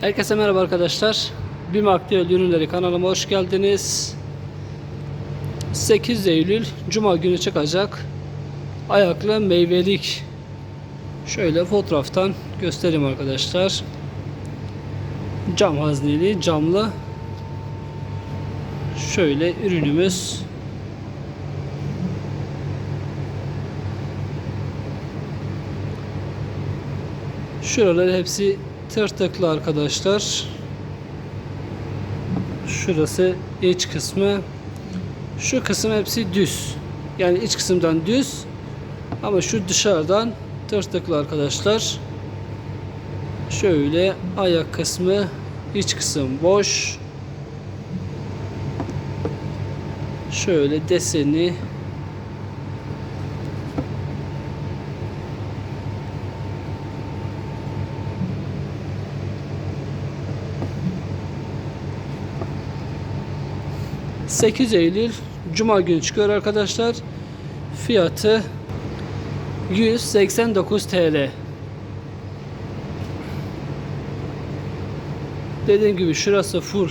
Herkese merhaba arkadaşlar. BİM Aktüel Ürünleri kanalıma hoş geldiniz. 8 Eylül Cuma günü çıkacak ayaklı meyvelik. Şöyle fotoğraftan göstereyim arkadaşlar. Cam hazneli, camlı. Şöyle ürünümüz. Şuralar hepsi tırtıklı arkadaşlar. Şurası iç kısmı. Şu kısım hepsi düz. Yani iç kısımdan düz. Ama şu dışarıdan tırtıklı arkadaşlar. Şöyle ayak kısmı, iç kısım boş. Şöyle deseni ...8 Eylül Cuma günü çıkıyor arkadaşlar. Fiyatı 189 TL. Dediğim gibi şurası full.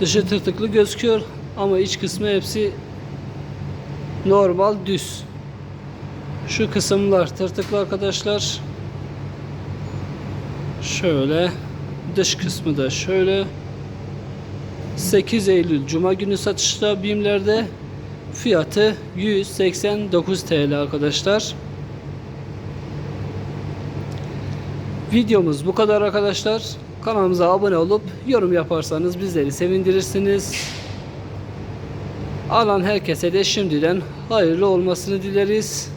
Dışı tırtıklı gözüküyor ama iç kısmı hepsi normal düz. Şu kısımlar tırtıklı arkadaşlar. Şöyle dış kısmı da şöyle. 8 Eylül Cuma günü satışta BİM'lerde fiyatı 189 TL arkadaşlar. Videomuz bu kadar arkadaşlar. Kanalımıza abone olup yorum yaparsanız bizleri sevindirirsiniz. Alan herkese de şimdiden hayırlı olmasını dileriz.